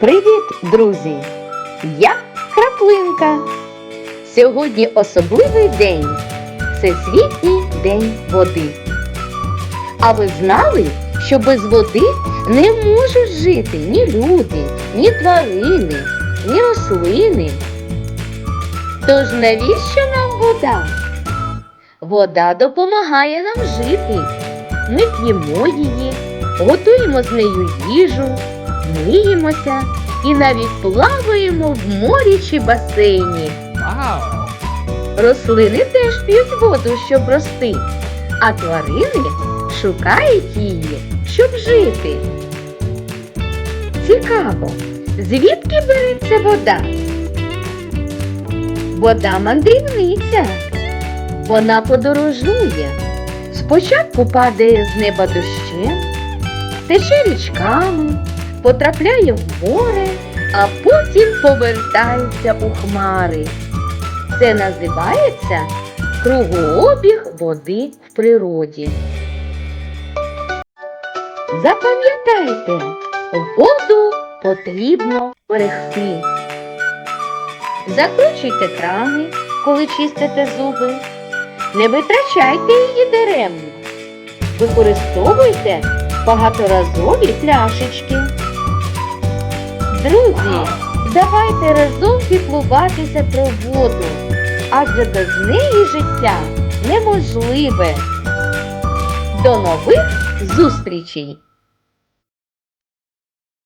Привіт, друзі! Я Краплинка. Сьогодні особливий день Всесвітній день води. А ви знали, що без води не можуть жити ні люди, ні тварини, ні рослини. Тож навіщо нам вода? Вода допомагає нам жити. Ми п'ємо її, готуємо з нею їжу, миємося і навіть плаваємо в морі чи басейні. Вау! Рослини теж п'ють воду, щоб рости, а тварини шукають її, щоб жити. Цікаво, звідки береться вода? Вода мандрівниця. Вона подорожує. Спочатку падає з неба дощем, тече річками, потрапляє в море, а потім повертається у хмари. Це називається кругообіг води в природі. Запам'ятайте, воду потрібно берегти. Закручуйте крани, коли чистите зуби. Не витрачайте її даремно. Використовуйте багаторазові пляшечки. Друзі, давайте разом піклуватися про воду, адже без неї життя неможливе. До нових зустрічей!